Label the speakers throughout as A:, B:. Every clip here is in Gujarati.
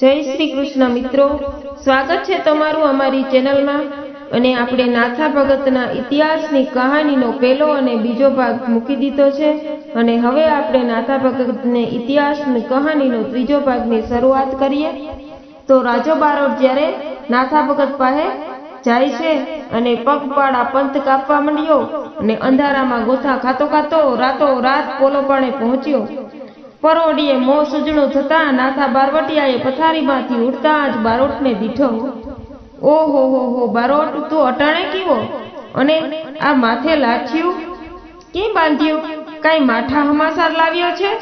A: જય શ્રી કૃષ્ણ મિત્રો. સ્વાગત છે તમારું અમારી ચેનલમાં. અને આપણે નાથા ભગતના ઇતિહાસની કહાનીનો પહેલો અને બીજો ભાગ મૂકી દીધો છે. અને હવે આપણે નાથા ભગતને ઇતિહાસની કહાનીનો ત્રીજો ભાગની શરૂઆત કરીએ. તો રાજો બારોટ જ્યારે નાથા ભગત પાસે જાય છે અને પગપાળા પંથ કાપવા માંડ્યો અને અંધારામાં ગોથા ખાતો ખાતો રાતો રાત પોલોપાણે પહોંચ્યો પરોડીએ મો સૂજણું થતા નાથા બારવટિયાએ પથારીમાંથી ઉડતા જ બારોટને દીઠો. ઓહો, હો હો, બારોટ, તું અટાણે કીવો? અને આ માથે લાઠ્યું કેમ બાંધ્યું? કાંઈ માઠા હમાસાર લાવ્યો છે?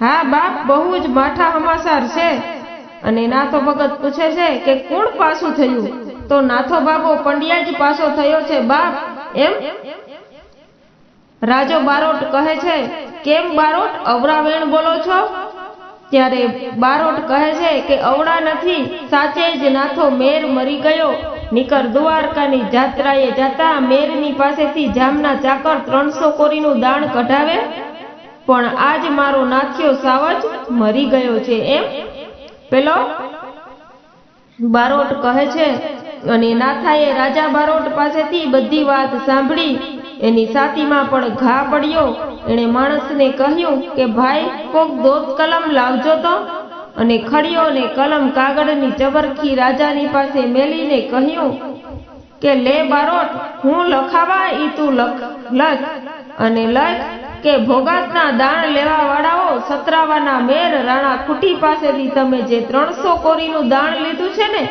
A: હા, બાપ, બહુ જ માઠા હમાસાર છે. અને નાથો ભગત પૂછે છે કે કોણ પાછું થયું? તો નાથો બાબો પંડ્યા જ પાછો થયો છે, બાપ. એમ? રાજો બારોટ કહે છે, કેમ બારોટ? અવરાવેણ બોલો છો? ત્યારે બારોટ કહે છે કે, અવળા નથી, સાચે જ નાથો મેર મરી ગયો. નિકર દ્વારકાની જાત્રાએ જતા મેરની પાસેથી જામના ચાકર ત્રણસો કોરીનું દાણ કઢાવે. પણ આજ મારો નાથ્યો સાવજ મરી ગયો છે એમ. પેલો બારોટ કહે છે, અને નાથાએ રાજા બારોટ પાસેથી બધી વાત સાંભળી એની છાતીમાં પણ ઘા પડ્યો. એણે માણસને કહ્યું કે, ભાઈ, કોક દોત કલમ લાવજો તો. અને ખડિયો ને કલમ કાગળની ચબરખી રાજાની પાસે મેલીને કહ્યું કે, લે બારોટ, હું લખાવા ઈ તું લખ લખ. અને લખ કે ભોગાતના દાણ લેવા વાળાઓ સતરાવાના મેર રાણા ખુટી પાસેથી તમે જે ત્રણસો કોરીનું દાણ લીધું છે ને,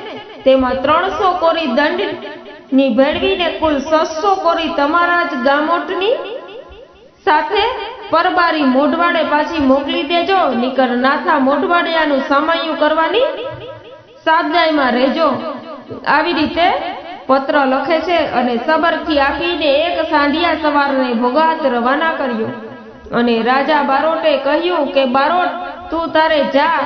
A: તેમાં ત્રણસો કોરી દંડ ની ભેળવીને કુલ સસ્સો કોરી તમારા જ ગામોટની સાથે પરબારી મોઢવાડે પાછી મોકલી દેજો, નીકર નાથા મોઢવાડિયાનું સામાયું કરવાની સાદાઈમાં રહેજો. આવી રીતે પત્ર લખે છે અને સબરથી આપીને એક સાંઢિયા સવારને ભોગાત રવાના કર્યો. અને રાજા બારોટે કહ્યું કે, બારોટ, તું તારે જા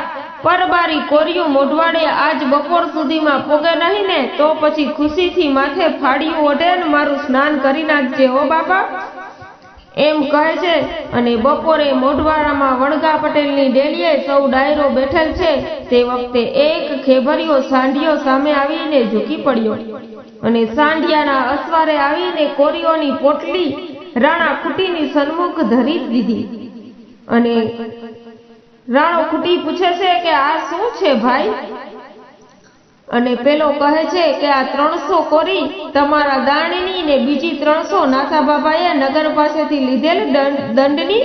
A: પરબારી કોરિયું મોઢવાડે આજ બપોર સુધીમાં પોગે નહીં ને, તો પછી ખુશીથી માથે ફાડ્યું ઓઢે ને મારું સ્નાન કરી નાખજે હો બાપા. એમ કહે છે અને બપોરે મોઢવાડામાં વણગા પટેલની ડેલીએ સૌ ડાયરો બેઠેલ છે. તે વખતે એક ખેભરિયો સાંઢિયો સામે આવીને ઝૂકી પડ્યો અને સાંઢિયાના અસવારે આવીને કોરીઓની પોટલી રાણા ખૂટીની સન્મુખ ધરી દીધી. અને રાણો ખૂટી પૂછે છે કે આ શું છે ભાઈ? અને પેલો કહે છે કે આ ત્રણસો કોરી તમારા દાણીની ને બીજી ત્રણસો નાથા બાબાએ નગર પાસેથી લીધેલ દંડની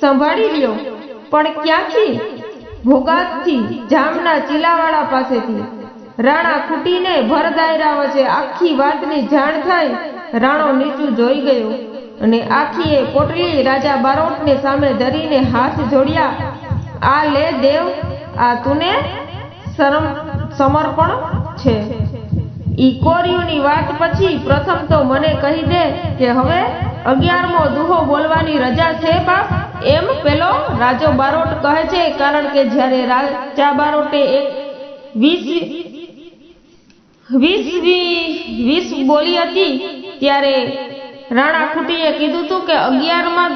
A: સંભાળી લ્યો. પણ ક્યાંથી? ભોગાતથી, જામના ચીલાવાળા પાસેથી. રાણા ખૂટીને ભર દાયરા વચ્ચે આખી વાતની જાણ થાય, રાણો નીચું જોઈ ગયો. અને આખીએ પોટલી રાજા બારોટને સામે ધરીને હાથ જોડ્યા. આ લે દેવ, આ તુને શરમ, સમર્પણ છે. ઈ કોરિયુની વાત પછી પ્રથમ તો મને કહી દે કે હવે અગિયારમો દુહો બોલવાની રજા છે, બાપ. એમ પેલો રાજો બારોટ કહે છે, કારણ કે જ્યારે રાજા બારોટે એક વીસ વીસ વીસ બોલી હતી, ત્યારે રાણા ખૂટીએ કીધું તું કે અગિયારમાં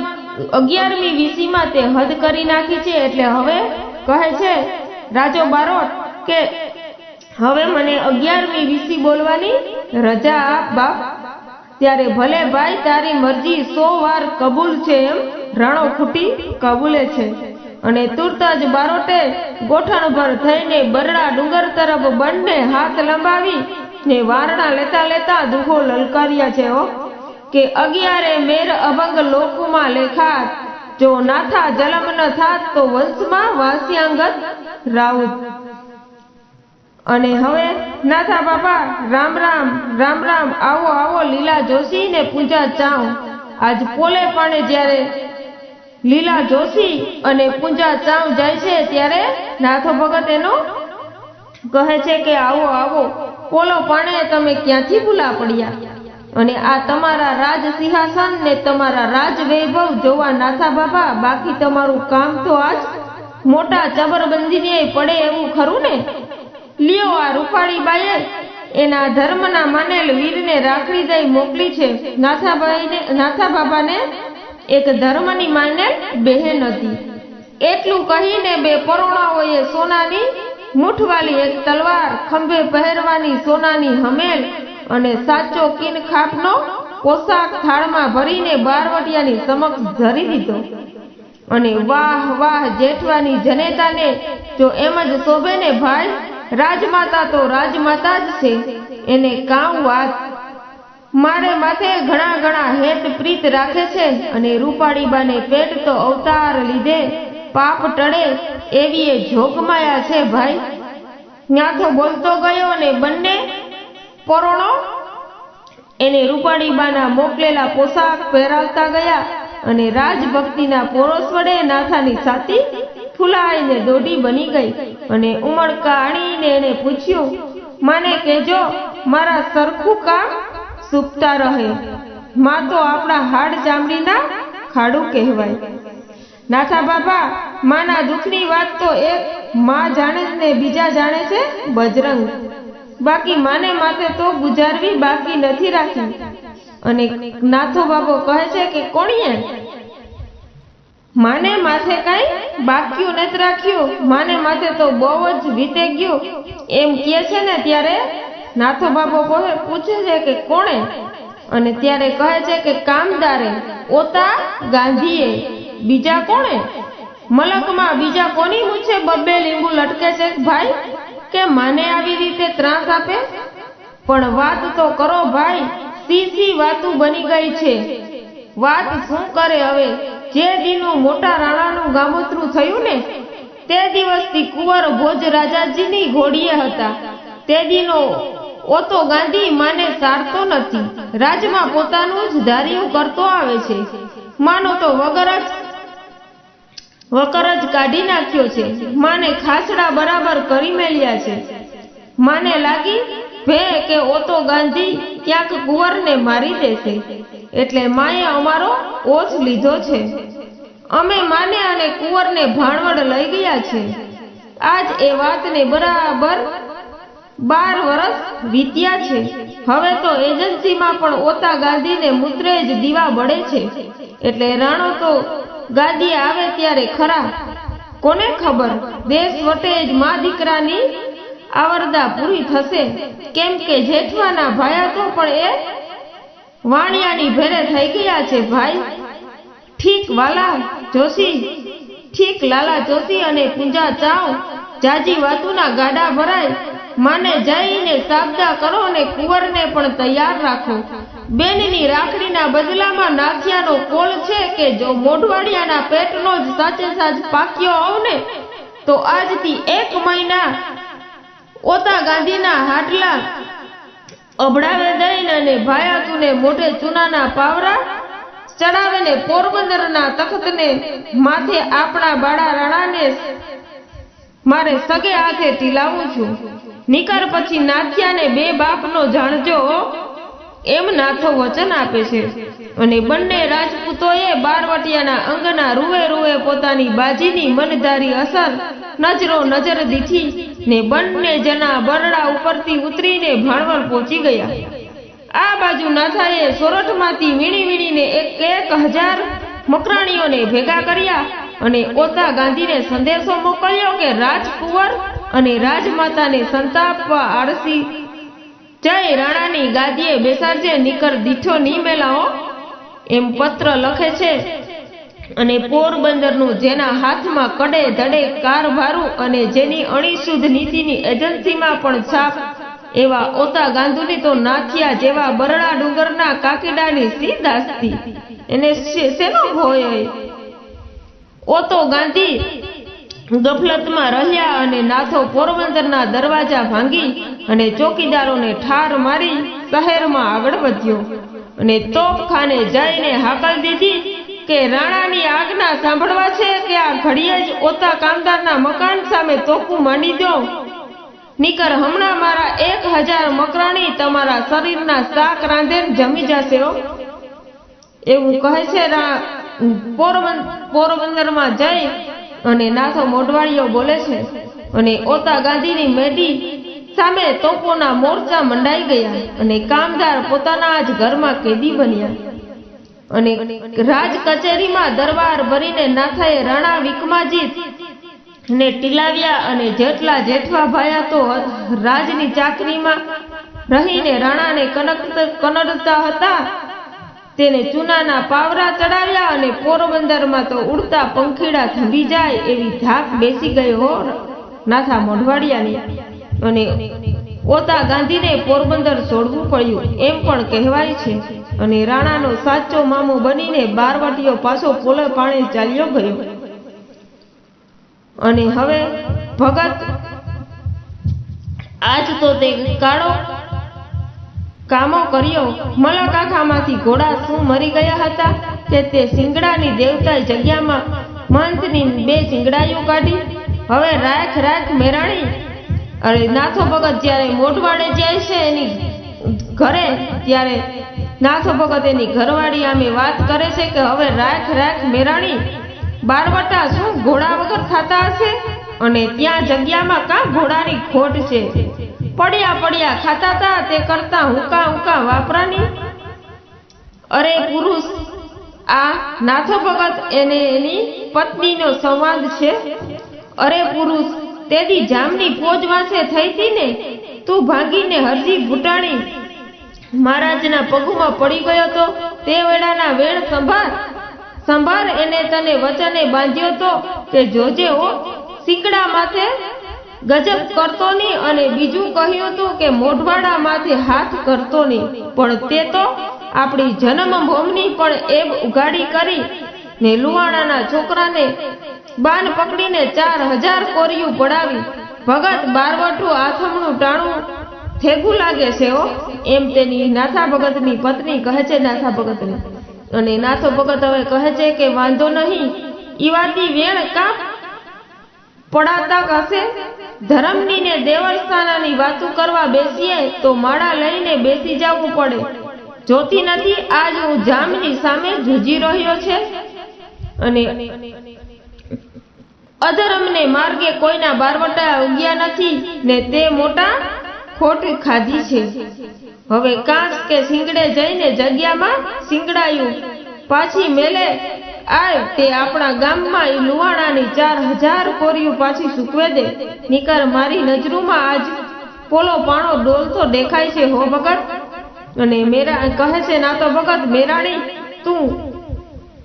A: અગિયારમી વીસીમાં તે હદ કરી નાખી છે એટલે હવે કહે છે, રાજો બારોટ, કે હવે મને અગિયારમી વીસી બોલવાની રજા આપ, બાપ. ત્યારે ભલે ભાઈ, તારી મરજી સો વાર કબૂલ છે એમ રાણો ખૂટી કબૂલે છે. અને તુરત જ બારોટે ગોઠણ પર થઈને બરડા ડુંગર તરફ બંને હાથ લંબાવી ને વારણા લેતા લેતા દુઃખો લલકાર્યા છે, હો. કે અગિયારે મેર અભંગ લોકમાં લેખાત. જો નાથા જલમ ન થાત તો વંશમાં વાસ્યાંગત રાઉત. અને હવે નાથા બાપા, રામ રામ રામ રામ, આવો આવો, લીલા જોશી ને પૂજા ચાવ આજ પોલે પાણે જ્યારે લીલા જોશી અને પૂજા ચાવ જાય છે ત્યારે નાથો ભગત એનો કહે છે કે આવો આવો, પોલો પાણે તમે ક્યાંથી ભૂલા પડ્યા? અને આ તમારા રાજ સિંહાસન ને તમારા રાજ વૈભવ જોવા નાથા બાબા, બાકી તમારું કામ તો આજ મોટા ચબરબંધીને પડે એવું ખરું ને? લ્યો આ રૂપાળી બાએ એના ધર્મના માનેલ વીરને રાખડી દઈ મોકલી છે. નાથાબાઈને નાથા બાબાને એક ધર્મની માનેલ બહેન હતી. એટલું કહીને બે પરોણાઓએ સોનાની મૂઠવાલી, એક તલવાર ખંભે પહેરવાની સોનાની હમેલ અને સાચો કિન ખાપનો પોશાક થાળમાં ભરીને બારવટિયાની સમક્ષ ધરી દીધો. અને વાહ વાહ, જેઠવાની જનેતાને જો એમ જ શોભે ને ભાઈ, રાજમાતા તો રાજમાતા જ છે, એને કામ વાત. મારે માથે ઘણા ઘણા હેત પ્રીત રાખે છે અને રૂપાળીબાને પેટ તો અવતાર લીધે પાપ ટળે એવી એ જોગમાયા છે ભાઈ. ન્યાથો બોલતો ગયો અને બંને પરોણો? એને રૂપાળીબાના મોકલેલા પોશાક પહેરાવતા ગયા અને રાજભક્તિના પોરોસ વડે નાથાની છાતી ફૂલાઈને દોઢી બની ગઈ અને ઉમળકા આણીને એને પૂછ્યું, માને કહેજો, મારા સરખું કામ સુપતા રહે. માં તો આપણા હાડ ચામડીના ખાડું કહેવાય. નાથા બાપા, માના દુઃખની વાત તો એક માં જાણે ને બીજા જાણે છે બજરંગ. બાકી માને માથે તો ગુજારવી બાકી નથી રાખી અને નાથો બાપો કહે છે કે કોણીએ? માને માથે કઈ બાક્યું નથી રાખ્યું. માને માથે તો બહુ જ વીતે ગયું. એમ કહે છે ને ત્યારે નાથો બાબો પૂછે છે કે કોણે? અને ત્યારે કહે છે કે કામદારે, ઓતા ગાંધીએ, બીજા કોણે? મલકમાં બીજા કોની મૂછે બબ્બે લીંબુ લટકે છે? ભાઈ કે મને આવી રીતે ત્રાસ આપે? પણ વાત તો કરો ભાઈ સી સી વાતું બની ગઈ છે. વાત શું કરે હવે? જે દીનું મોટા રાણાનું ગામોતરું થયું ને, તે દિવસથી કુંવર ભોજ રાજાજીની ઘોડીએ હતા. તે દીનો ઓતો ગાંધી માને સારતો નથી. રાજમાં પોતાનું જ ધાર્યું કરતો આવે છે. માનો તો વગર જ વકર જ કાઢી નાખ્યો છે. માને ખાસડા બરાબર કરી મેલ્યા છે. માને લાગી, ભે, કે ઓતો ગાંધી ક્યાંક કુંવરને મારી દેશે. એટલે માએ અમારો ઓછ લીધો છે. અમે માને અને કુંવરને ભાણવડ લઈ ગયા છે. આજ એ વાતને બરાબર બાર વર્ષ વીત્યા છે. હવે તો એજન્સીમાં પણ ઓતા ગાંધીને મૂત્રે જ દીવા બળે છે. એટલે રાણો તો ગાદી આવે ત્યારે ખરા. કોને ખબર? દેશ વટે જ મા દીકરાની આવરદા પૂરી થશે. કેમ કે જેઠવાના ભાયા તો પણ એ વાણિયાની ભેરે થઈ ગયા છે ભાઈ. ઠીક વાલા જોશી, ઠીક લાલા જોશી અને પૂંજા ચાવ જાજી વાતુના ગાડા ભરાય. માને જઈને સાબદા કરો અને કુંવરને પણ તૈયાર રાખો. બેનની રાખડીના બદલામાં નાથિયાનો કોલ છે કે જો મોઢવાડિયાના પેટનો જ સાચે સાચ પાક્યો આવને, તો આજથી એક મહિના ઓતા ગાંધીના હાટલા અબડાવે દઈને અને ભાયાતુને મોઢે ચૂનાના પાવરા ચડાવે ને પોરબંદરના તખતને માથે આપણા બાળા રાણાને મારે સગે હાથે ટીલાવું છું. નિકાર પછી નાથિયાને બે બાપનો જાણજો એમ નાથો વચન આપે છે. અને બંને રાજપૂતોએ બારવટિયાના અંગના રૂવે રૂવે પોતાની બાજીની મનધારી અસર નજરો નજર દીઠી ને બંને જણા બરડા ઉપરથી ઉતરીને ભાણવર પહોંચી ગયા. આ બાજુ નાથાએ સોરઠમાંથી વીણી વીણીને એક એક હજાર મકરાણીઓને ભેગા કર્યા અને ઓતા ગાંધીને સંદેશો મોકલ્યો કે રાજકુંવર અને રાજમાતાને સંતાપવા આળસી જય રાણાની ગાદીએ બેસાડજે નીકર દીઠો ની મેલાઓ. એમ પત્ર લખે છે. અને પોરબંદરનું જેના હાથમાં કડે ધડે કારભારું અને જેની અણીશુદ્ધ નીતિની એજન્સીમાં પણ છાપ, એવા ઓતા ગાંધુની તો નાથિયા જેવા બરડા ડુંગરના કાકીડાની સીધાસ્તી એને શેનો ભોય? ઓતો ગાંધી ગફલતમાં રહ્યા અને નાથો પોરબંદરના દરવાજા ભાંગી અને ચોકીદારોને ઠાર મારી શહેરમાં આગળ વધ્યો. અને તોપખાને જઈને હાકલ દીધી કે, રાણાની આજ્ઞા સાંભળવા છે કે આ ઘડીએ જ ઓતા કામદારના મકાન સામે તોપું માંડી દો? નીકર હમણાં મારા એક હજાર મકરાણી તમારા શરીરના શાક રાંધે જમી જશે એવું કહે છે પોરબંદરમાં જઈ અને નાથો મોઢવાળીઓ બોલે છે અને ઓતા ગાંધીની મેડી સામે તોપોના મોરચા મંડાઈ ગયા અને કામદાર પોતાના જ ઘરમાં કેદી બન્યા. અને રાજ કચેરીમાં દરબાર ભરીને નાથાએ રાણા વિક્રમાજીત ને ટીલાવ્યા અને જેટલા જેઠવા ભાયા તો રાજની ચાકરીમાં રહીને રાણાને કનક કનડતા હતા. તેને ચૂનાના પાવરા ચડાવ્યા અને પોરબંદરમાં તો ઉડતા પંખીડા થંભી જાય એવી ધાક બેસી ગઈ નાથા મોઢવાડિયાની. અને ઓતા ગાંધીને પોરબંદર છોડવું પડ્યું, એમ પણ કહેવાય છે. અને રાણાનો સાચો મામો બનીને બારવટીઓ પાછો પોલે પાણી ચાલ્યો ગયો. અને હવે ભગત આજ તો તે કાળો કામો કર્યો. મલાકાખામાંથી ઘોડા શું મરી ગયા હતા? કે તે સિંગડાની દેવતા જગ્યામાં મંથની બે સિંગડાયું કાઢી. હવે રાખ રાખ મેરાણી. અરે, નાથો ભગત જ્યારે મોઢવાડે જાય છે એની ઘરે, ત્યારે નાથો ભગત એની ઘરવાળી આમે વાત કરે છે કે હવે રાખ રાખ મેરાણી. બારવટા શું ઘોડા વગર ખાતા હશે? અને ત્યાં જગ્યામાં કા ઘોડાની ખોટ છે? પડ્યા પડ્યા ખાતા તા તે કરતા હુંકા હુંકા વાપરાની. અરે પુરુષ, આ નાથો ભગત એને એની પત્નીનો સંવાદ છે? અરે પુરુષ તેદી જામની પોજ વાંચે થઈ હતી ને, તું ભાંગીને હરજી ભૂટાણી મહારાજના પગમાં પડી ગયો તો તે વેળાના વેણ સંભાર. સંભાર એને તને વચને બાંધ્યો તો કે જોજે હો સિંગડા માથે ગજબ કરતો નહીં અને બીજું કહ્યું હતું કે મોઢવાડા માથે હાથ કરતો નહીં. પણ તે તો આપણી જન્મભૂમિની પણ એબ ઉગાડી કરી ને લુવાણાના છોકરાને બાન પકડીને ચાર હજાર કોરિયું પડાવી. ભગત બારવટું આથમણું ટાણું થેગું લાગે છે ઓ એમ તેની નાથા ભગતની પત્ની કહે છે નાથા ભગતને. અને નાથો ભગત હવે કહે છે કે વાંધો નહીં. ઈવાતી વેણ કા પડાતા હશે ધરમની ને દેવસ્થાનાની વાતો કરવા બેસીએ તો માળા લઈને બેસી જવું પડે. જોતી નથી આજ હું જામની સામે જુજી રહ્યો છે? અને અધર્મને માર્ગે કોઈના બારવટા ઉગ્યા નથી ને તે મોટા ખોટ ખાધી છે. હવે કાંસ કે સિંગડે જઈને જગ્યામાં સિંગડાયું પાછી મેલે આય, તે આપણા ગામમાં ઈ લુવાણાની ચાર હજાર પાછી સૂકવે દે. નિકર મારી નજરોમાં આજ પોલો પાણો ડોલતો દેખાય છે હો ભગત. અને મેરા કહે છે, ના તો ભગત, મેરાણી, તું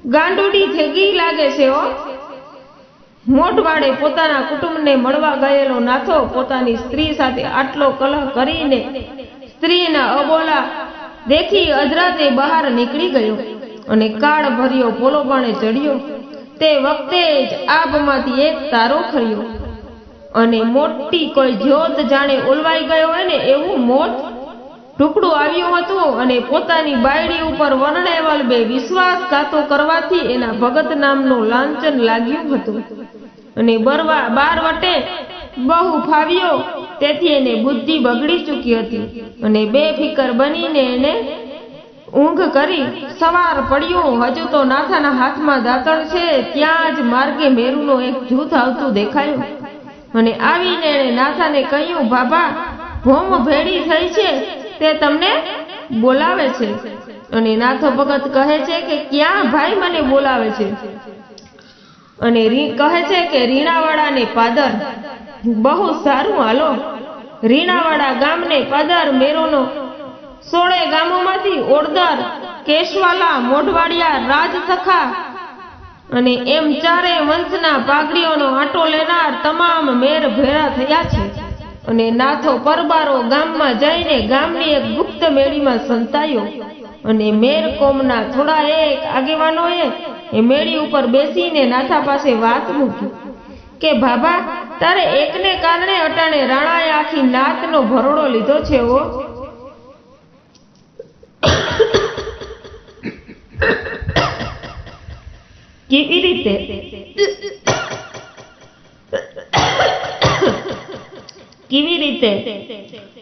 A: ગાંડુડી થેગી લાગે છે હો. મોઢવાડે પોતાના કુટુંબને મળવા ગયેલો નાથો પોતાની સ્ત્રી સાથે આટલો કલહ કરીને સ્ત્રીના અબોલા દેખી અજરાતે બહાર નીકળી ગયો. અને કાળ ભર્યો પોલો બાણે ચડ્યો. તે વખતે જ આબમાંથી એક તારો ખર્યો. અને મોટી કોઈ જ્યોત જાણે ઓલવાઈ ગયો હોય ને એવું મોત ટુકડું આવ્યું હતું અને પોતાની બાયડી ઉપર વર્ણેવલ બે વિશ્વાસઘાતો કરવાથી એના ભગત નામનું લાંચન લાગ્યું હતું. અને બરવા, બાર વટે બહુ ફાવ્યો, તેથી એને બુદ્ધિ બગડી ચૂકી હતી. અને બે ફિકર બનીને એને ઊંઘ કરી સવાર પડ્યો. હજુ તો નાથાના હાથમાં દાતણ છે. ત્યાં જ માર્ગે મેરુનો એક જૂથ આવતું દેખાયું. અને આવીને એણે નાથાને કહ્યું, બાબા, ભોમ ભેડી થઈ છે. તે તમને બોલાવે છે. અને નાથો ભગત કહે છે કે, ક્યાં ભાઈ મને બોલાવે છે? અને કહે છે કે રીણાવાડાને પાદર. બહુ સારું, હાલો. રીણાવાડા ગામને પાદર મેરોનો સોળે ગામોમાંથી ઓડદર કેશવાલા, મોઢવાડિયા, રાજસખા અને એમ ચારે વંશના પાઘડીઓનો આટો લેનાર તમામ મેર ભેરા થયા છે. અને નાથો પરબારો ગામમાં જઈને ગામની એક ગુપ્ત મેળીમાં સંતાયો. અને મેર કોમના થોડા એક આગેવાનોએ એ મેળી ઉપર બેસીને નાથા પાસે વાત મૂકી કે ભાભા તારે એકને કારણે અટાણે રાણાએ આખી નાતનો ભરોડો લીધો છે ઓ કેવી રીતે કેવી રીતે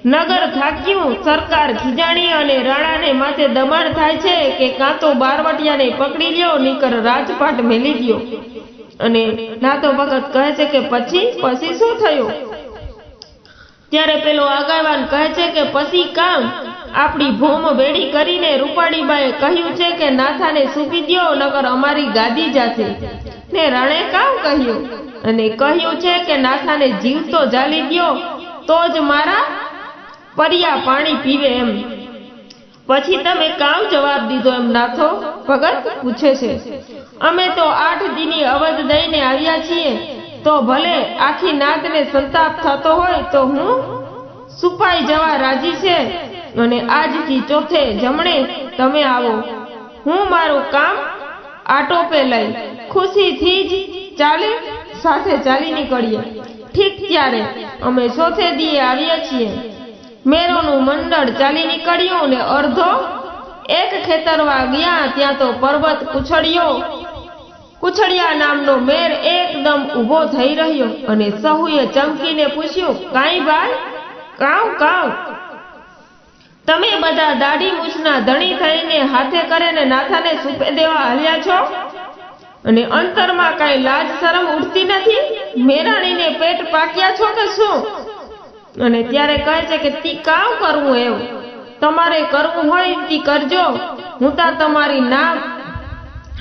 A: નગર થાક્યું સરકાર ખીજાણી અને રાણાને માથે દબાણ થાય છે કે કાં તો બારવટિયાને પકડી લ્યો, નીકર રાજપાટ મેલી ગયો અને નાતો ભગત કહે છે કે પછી પછી શું થયું? ત્યારે પેલો આગાવાન કહે છે કે પછી કામ આપણી ભોમ વેડી કરીને રૂપાળીબાએ કહ્યું છે કે નાથાને સૂપી દો નકર અમારી ગાદી જાશે. ને રણે કામ કહ્યું? અને કહ્યું છે કે નાથાને જીવતો જાલી દો તો જ મારા પરિયા પાણી પીવે એમ. પછી તમે કામ જવાબ દીધો એમ નાથો? ભગત પૂછે છે. અમે તો આઠ દીની અવધ દઈને આવ્યા છીએ. તો ભલે આખી નાતને સંતાપ થતો હોય, તો હું સુપાઈ જવા રાજી છે. અને આજથી ચોથે જમણે તમે આવો. હું મારું કામ આટોપે લઈ. ખુશીથી જ ચાલે, સાથે ચાલી નીકળીએ. ઠીક ત્યારે અમે ચોથે દીએ આવીએ છીએ. મેરોનું મંડળ ચાલી નીકળ્યું ને અડધો એક ખેતરવા ગયા ત્યાં તો પર્વત કુછડ્યો. કુછડિયા નામનો મેર એકદમ ઊભો થઈ રહ્યો અને સહુએ ચમકીને પૂછ્યું, કાંઈ ભાઈ, કાવ કાવ? તમે બધા દાઢી મૂછના ધણી થઈને હાથે કરીને નાથાને સૂપે દેવા હાલ્યા છો? અને અંતરમાં કાંઈ લાજ શરમ ઉઠતી નથી? મેરાણીને પેટ પાક્યા છો કે શું? અને ત્યારે કહે છે કે, તી કામ કરવું એવું તમારે કરવું હોય તી કરજો. હું તા તમારી નામ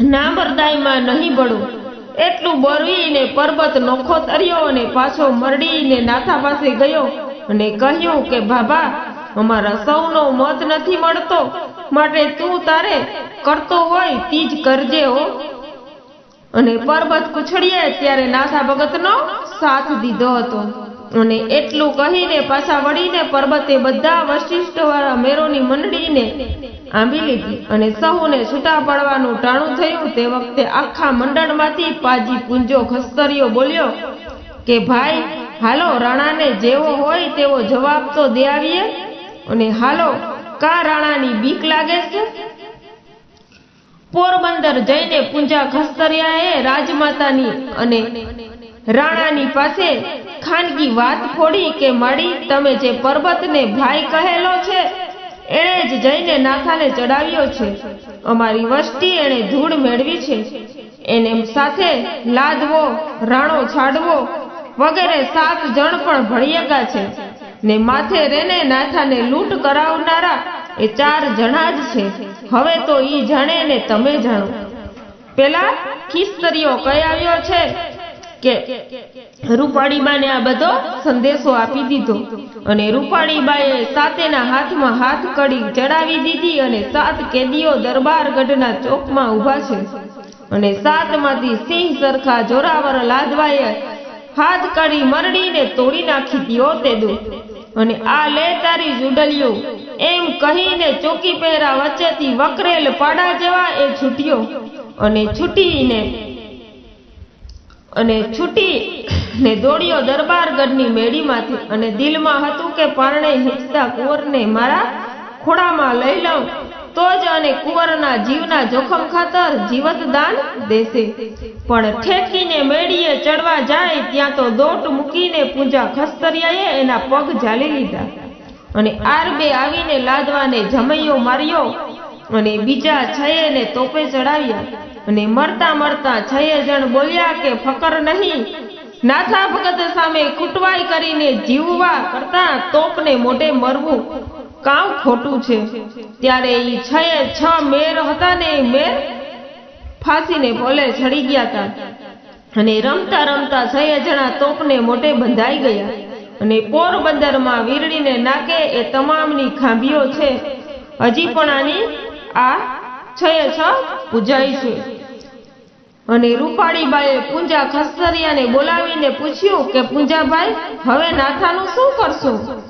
A: નામરદાઈમાં નહીં પડું એટલું બોરવીને પર્વત નોખો તર્યો અને પાછો મરડીને નાથા પાસે ગયો અને કહ્યું કે, બાબા અમારા સૌનો મત નથી મળતો. માટે તું તારે કરતો હોય તી જ કરજે હો. અને પર્વત કુછડીએ ત્યારે નાથા ભગતનો સાથ દીધો હતો. અને એટલું કહીને પાછા વળીને પર્વતે બધા વશિષ્ઠ વાળા મેરોની મંડળીને આંબી લીધી. અને સહુને છૂટા પડવાનું ટાણું થયું. તે વખતે આખા મંડળમાંથી પાજી પૂંજો ખસ્તરીઓ બોલ્યો કે, ભાઈ, હાલો, રાણાને જેવો હોય તેવો જવાબ તો દે આવીએ. અને હાલો, કા રાણાની બીક લાગે છે? પોરબંદર જઈને પૂંજા ખસ્તરિયાએ રાજમાતાની અને રાણાની પાસે ખાનગી વાત ફોડી કે, માડી, તમે જે પર્વતને ભાઈ કહેલો છે, એણે જ જઈને નાથાને ચડાવ્યો છે. અમારી વસ્તી એણે ધૂળ મેળવી છે. એને સાથે લાદવો, રાણો છાડવો વગેરે સાત જણ પણ ભળિયેગા છે. ને માથે રેને નાથાને લૂંટ કરાવનારા એ ચાર જણા જ છે. હવે તો ઈ જાણે ને તમે જાણો. પેલા ખિસ્તરીઓ કઈ આવ્યો છે કે રૂપાળીબાને આ બધો સંદેશો આપી દીધો અને રૂપાળીબાએ સાતેના હાથમાં હાથ કડી ચડાવી દીધી અને સાત કેદીઓ દરબારગઢના ચોકમાં ઊભા છે. અને સાતમાંથી સિંહ સરખા જોરાવર લાદવાએ હાથ કડી મરડીને તોડી નાખી દીઓ તે દો અને આ લે તારી જુડલિયો એમ કહીને ચોકી પહેરા વચ્ચેથી વકરેલ પાડા જેવા એ છૂટ્યો. અને છૂટીને, અને છૂટી ને દોડ્યો દરબારગઢની મેળીમાંથી. અને દિલમાં હતું કે પારણે હિંચતા કુંવરને મારા ખોળામાં લઈ લઉં. તો જ અને કુંવરના જીવના જોખમ ખાતર જીવત દાન દેશે. પણ ઠેકીને મેળીએ ચડવા જાય ત્યાં તો દોટ મૂકીને પૂજા ખસ્તરિયાએ એના પગ ઝાલી લીધા. અને આરબે આવીને લાદવાને જમૈયો માર્યો અને બીજા છયેને તોપે ચડાવ્યા. અને મરતા મરતા છયે જણ બોલ્યા કે, ફકર નહીં. નાથા ભગત સામે ખૂટવાઈ કરીને જીવવા કરતા તોપને મોઢે મરવું. કામ ખોટું છે. ત્યારે એ છ એ છ મેર હતા ને એ મેર ફાંસીને ભોલે ચડી ગયા હતા અને રમતા રમતા છયે જણા તોપને મોટે બંધાઈ ગયા. અને પોરબંદરમાં વીરડીને નાકે એ તમામની ખાંભીઓ છે. હજી પણ આની આ છયે છ પૂજાય છે. અને રૂપાળીબાએ પૂંજા ખસ્તરિયાને બોલાવીને પૂછ્યું કે, પૂંજાભાઈ, હવે નાથાનું શું કરશું?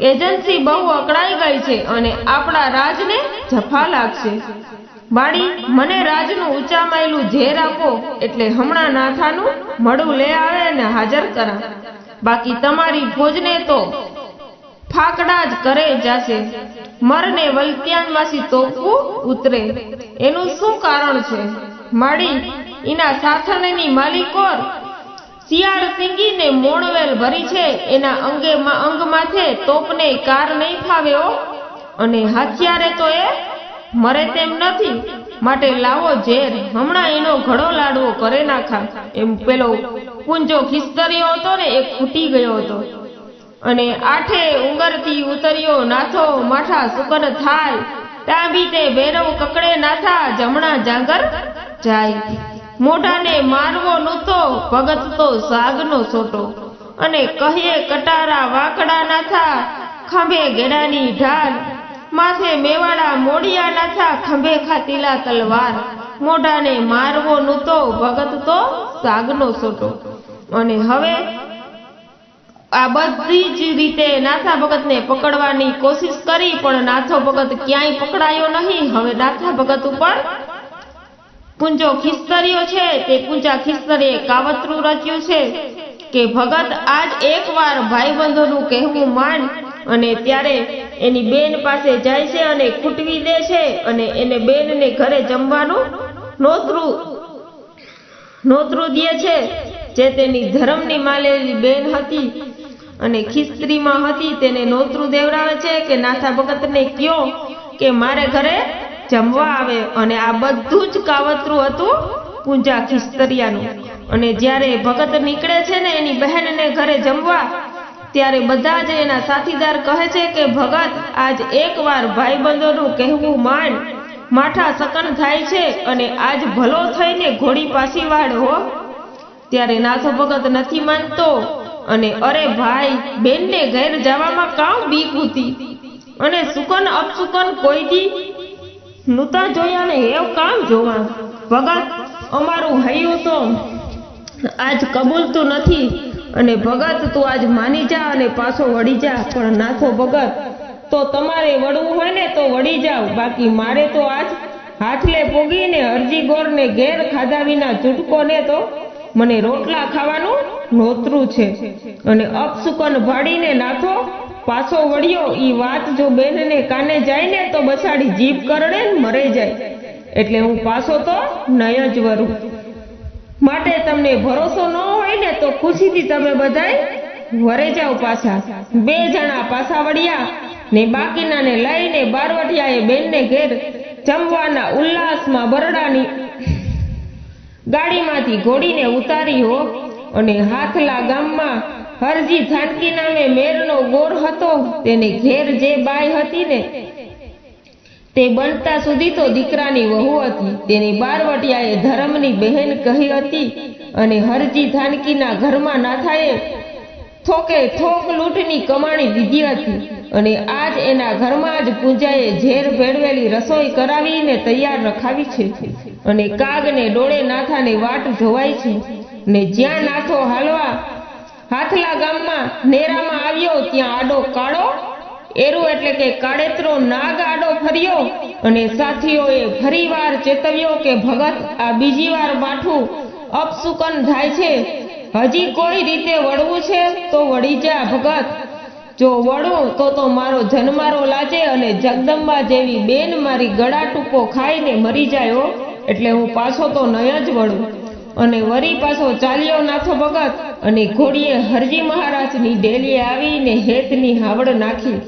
A: એજન્સી બહુ અકળાઈ ગઈ છે અને આપણા રાજને જફા લાગશે. બાળી, મને રાજનું ઊંચામાયેલું ઝેર આપો એટલે હમણાં નાથાનું મળું લે આવે અને હાજર કરા. બાકી તમારી ફોજને તો ફાકડા જ કરે જાશે. મરને વલત્યાનમાંથી તોપવું ઉતરે. એનું શું કારણ છે? માડી એના સાથનની માલિકોર શિયાળ સિંગીને મોણવેલ ભરી છે. એના અંગે અંગ માથે તોપને કાર નહીં ફાવે અને હાથિયારે તો એ મરે તેમ નથી. માટે લાવો ઝેર. હમણાં એનો ઘડો લાડવો કરે નાખા. એમ પેલો કુંજો ખિસ્તર્યો હતો ને, એ ફૂટી ગયો હતો. અને આઠે ઉંગરથી ઉતર્યો, નાથો માઠા સુકન થાય. તાંબી તે વેરવ કકડે નાથા. જમણા જાગર જાય. મોઢાને મારવો નહોતો, ભગત તો સાગનો સોટો અને કહે કટારા વાકડા નાથા ખંભે ગેડાની ઢાલ. માથે મેવાડા મોડિયા નાથા ખંભે ખાતીલા તલવાર. મોઢાને મારવો નહોતો, ભગત તો સાગનો સોટો અને હવે આ બધી જ રીતે નાથા ભગતને પકડવાની કોશિશ કરી, પણ નાથો ભગત ક્યાંય પકડાયો નહીં. હવે નાથા ભગત ઉપર પૂંજો ખિસ્તર્યો છે, તે કુંજા ખિસ્તરીએ કાવતરું રચ્યું છે કે ભગત આજ એકવાર ભાઈબંધોનું કહેવું માન અને ત્યારે એની બેન પાસે જાય છે અને ખૂટવી દે છે અને એને બેનને ઘરે જમવાનું નોતરું નોતરું દે છે, જે તેની ધર્મની માલેલી બેન હતી અને ખિસ્ત્રીમાં હતી, તેને નોતરું દેવડાવે છે કે નાથા ભગતને કયો કે મારે ઘરે જમવા આવે અને આ બધું જ કાવતરું હતું પૂંજા ખિસ્તરિયાનું. અને જ્યારે ભગત નીકળે છે ને એની બહેનને ઘરે જમવા, ત્યારે બધા જ એના સાથીદાર કહે છે કે, ભગત, આજ એકવાર ભાઈબંધોનું કહેવું માન. માઠા સકન થાય છે અને આજ ભલો થઈને ઘોડી પાછી વાળ હો. ત્યારે નાથો ભગત નથી માનતો અને અરે ભાઈ, બેનને ઘેર જવામાં કામ બીક હતી અને સુકન અપસુકન કોઈ દી નૂતા જોયા ને એવું કામ જોવા. ભગત અમારું હૈયું તો આજ કબૂલતું નથી. અને ભગત તું આજ માની જા અને પાછો વળી જા. પણ નાથો ભગત, તો તમારે વળવું હોય ને તો વળી જાવ. બાકી મારે તો આજ હાથલે પોગીને અરજી ગોરને ઘેર ખાધા વિના ચૂટકો ને તો મને રોટલા ખાવાનું નોતરું છે. અને અપસુકન ભાડીને નાથો પાછો વળ્યો, ઈ વાત જો બેનને કાને જાય ને, તો બસાડી જીભ કરડે ને મરે જાય. એટલે હું પાછો તો નય જ વરું. માટે તમને ભરોસો ન હોય ને, તો ખુશીથી તમે બધાય વરે જાઓ પાછા. બે જણા પાછા વળ્યા ને બાકીનાને લઈને બારવટિયાએ બેનને ઘેર જમવાના ઉલ્લાસમાં બરડાની ગાડીમાંથી ઘોડીને ઉતારી હો અને હાથલા ગામમાં હરજી જાનકી નામે મેરનો ગોર હતો, તેને ઘેર જે બાઈ હતી ને, તે બનતા સુધી તો દીકરાની વહુ હતી. તેની બારવટિયાએ ધર્મની બહેન કહી હતી અને હરજી જાનકીના ઘરમાં નાથાએ થોકે થોક લૂંટની કમાણી દીધી હતી અને આજ એના ઘરમાં જ પૂજાએ ઝેર ભેળવેલી રસોઈ કરાવીને તૈયાર રખાવી છે અને કાગને ડોળે નાથાને વાટ જોવાય છે ને જ્યાં નાથો હાલવા હાથલા ગામમાં નેરામાં આવ્યો, ત્યાં આડો કાળો એરો એટલે કે કાળેતરો નાગ આડો ફર્યો અને સાથીઓએ ફરીવાર ચેતવ્યો કે, ભગત, આ બીજી વાર માઠું અપસુકન થાય છે. હજી કોઈ રીતે વળવું છે? તો વળી જા, ભગત. જો વળું, તો તો મારો જન્મારો લાજે અને જગદંબા જેવી બેન મારી ગળા ટૂંકો ખાઈને મરી જાય એટલે હું પાછો તો નય જ વળું. અને વરી પાછો ચાલ્યો નાથો ભગત. અને ઘોડીએ હરજી મહારાજની ડેલી આવીને હેતની હાવડ નાખી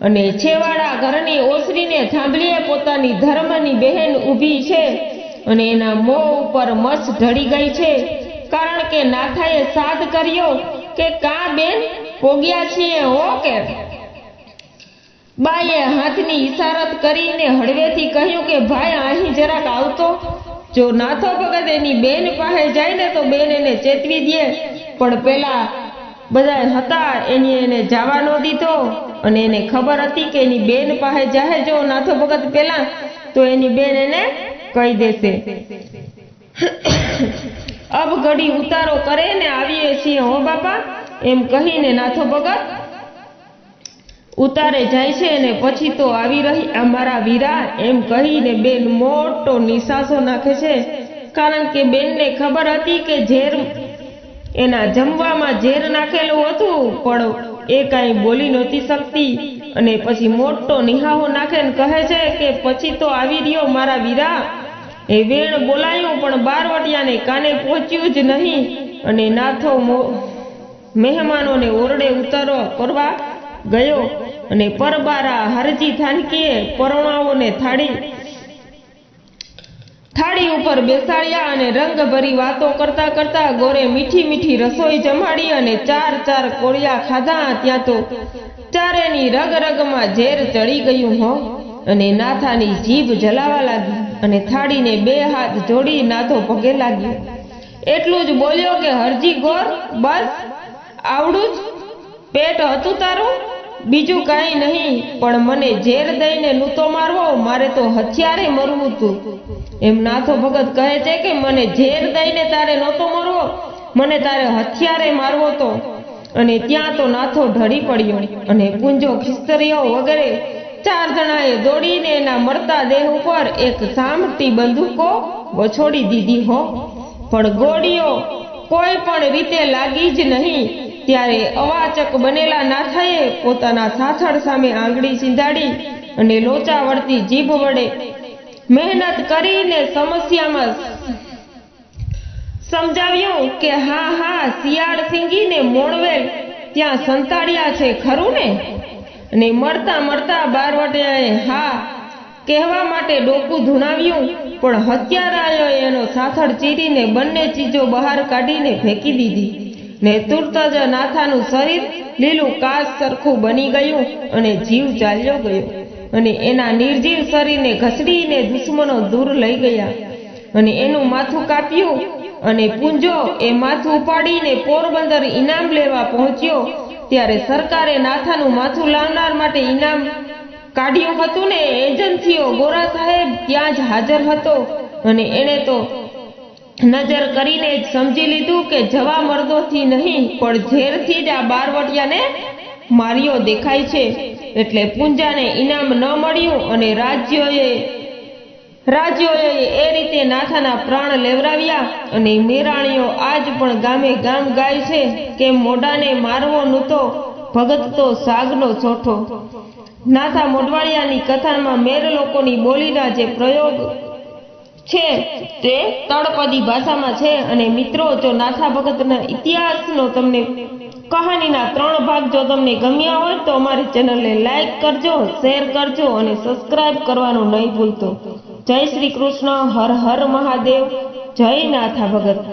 A: અને છેવાડા ઘરની ઓસરીને થાંભલીએ પોતાની ધર્મની બહેન ઊભી છે અને એના મોં ઉપર મસ ઢળી ગઈ છે. કારણ કે નાથાએ સાદ કર્યો કે, કા બેન, પોગ્યા છીએ હો કે બાઈએ હાથની ઈશારત કરીને હળવેથી કહ્યું કે, ભાઈ, અહીં જરાક આવતો. જો નાથો ભગત એની બેન પાસે જાય ને તો બેન એને ચેતવી દે. પણ પેલા બધા હતા, એની એને જવા ન દીધો. અને એને ખબર હતી કે એની બેન પાસે જાહે જો નાથો ભગત પેલા, તો એની બેન એને કહી દેશે. અબ ઘડી ઉતારો કરે ને આવીએ છીએ હો બાપા. એમ કહીને નાથો ભગત ઉતારે જાય છે અને પછી તો આવી રહી અમારા વીરા એમ કહીને બેન મોટો નિશાસો નાખે છે. કારણ કે બેનને ખબર હતી કે ઝેર એના જમવામાં ઝેર નાખેલું હતું, પણ એ કાંઈ બોલી નહોતી શકતી. અને પછી મોટો નિહાહો નાખે ને કહે છે કે પછી તો આવી રહ્યો મારા વીરા એ વેણ બોલાયું, પણ બારવટિયાને કાને પહોંચ્યું જ નહીં. અને નાથો મહેમાનોને ઓરડે ઉતારો કરવા ગયો અને પરબારા હરજી થાનકીએ પરણાઓને થાળી થાળી ઉપર બેસાડ્યા અને રંગભરી વાતો કરતા કરતા ગોરે મીઠી મીઠી રસોઈ જમાડી અને ચાર ચાર કોળિયા ખાધા ત્યાં તો ચારેની રગ રગમાં ઝેર ચડી ગયું હો. અને નાથાની જીભ જલાવા લાગી અને થાળીને બે હાથ જોડી નાથો પગે લાગ્યો. એટલું જ બોલ્યો કે, હરજી ગોર, બસ, આવડું જ. પેટ હતું તારું? બીજું કાંઈ નહીં, પણ મને ઝેર દઈને લૂંટો મારવો, મારે તો હથિયારે મરવું તું. એમ નાથો ભગત કહે છે કે મને ઝેર દઈને તારે નહોતો મરવો, મને તારે હથિયારે મારવો તો. અને ત્યાં તો નાથો ઢળી પડ્યો અને પૂંજો ખિસ્તરીઓ વગેરે ચાર જણાએ દોડીને એના મરતા દેહ ઉપર એક સામટી બંદૂકો વછોડી દીધી હો. પણ ગોળીઓ કોઈ પણ રીતે લાગી જ નહીં. ત્યારે અવાચક બનેલા નાથાએ પોતાના સાથળ સામે આંગળી ચીંધાડી અને લોચા વળતી જીભ વડે મહેનત કરીને સમસ્યામાં સમજાવ્યું કે, હા હા, શિયાળ સિંગીને મોણવેલ ત્યાં સંતાડ્યા છે, ખરું ને? અને મળતા મળતા બારવટિયાએ, હા, કહેવા માટે ડોકું ધૂણાવ્યું, પણ હત્યારાઓએ એનો સાથળ ચીરીને બંને ચીજો બહાર કાઢીને ફેંકી દીધી. ને તુરત જ નાથાનું શરીર લીલું કાચ સરખું બની ગયું અને જીવ ચાલ્યો ગયો. અને એના નિર્જીવ શરીરને ઘસડીને દુશ્મનો દૂર લઈ ગયા. અને એનું માથું કાપ્યું અને પૂંજો એ માથું ઉપાડીને પોરબંદર ઇનામ લેવા પહોંચ્યો. ત્યારે સરકારે નાથાનું માથું લાવનાર માટે ઇનામ કાઢ્યું હતું ને. એજન્સીઓ ગોરા સાહેબ ત્યાં જ હાજર હતો. અને એણે તો નજર કરીને જ સમજી લીધું કે જવા મર્દોથી નહીં, પણ ઝેરથી જ આ બારવટિયાને માર્યો દેખાય છે. એટલે પૂંજાને ઇનામ ન મળ્યું અને રાજ્યોએ રાજ્યોએ એ રીતે નાથાના પ્રાણ લેવરાવ્યા અને મેરાણીઓ આજ પણ ગામે ગામ ગાય છે કે મોઢાને મારવો નહોતો ભગત તો સાગનો છોઠો નાથા મોઢવાડિયાની કથામાં મેર લોકોની બોલીના જે પ્રયોગ છે. તે તળપદી ભાષામાં છે. અને મિત્રો, જો નાથા ભગતના ઇતિહાસનો તમને કહાનીના ત્રણ ભાગ જો તમને ગમ્યા હોય, તો અમારી ચેનલને લાઈક કરજો, શેર કરજો અને સબસ્ક્રાઇબ કરવાનું નહીં ભૂલતો. જય શ્રી કૃષ્ણ, હર હર મહાદેવ. જય નાથા ભગત.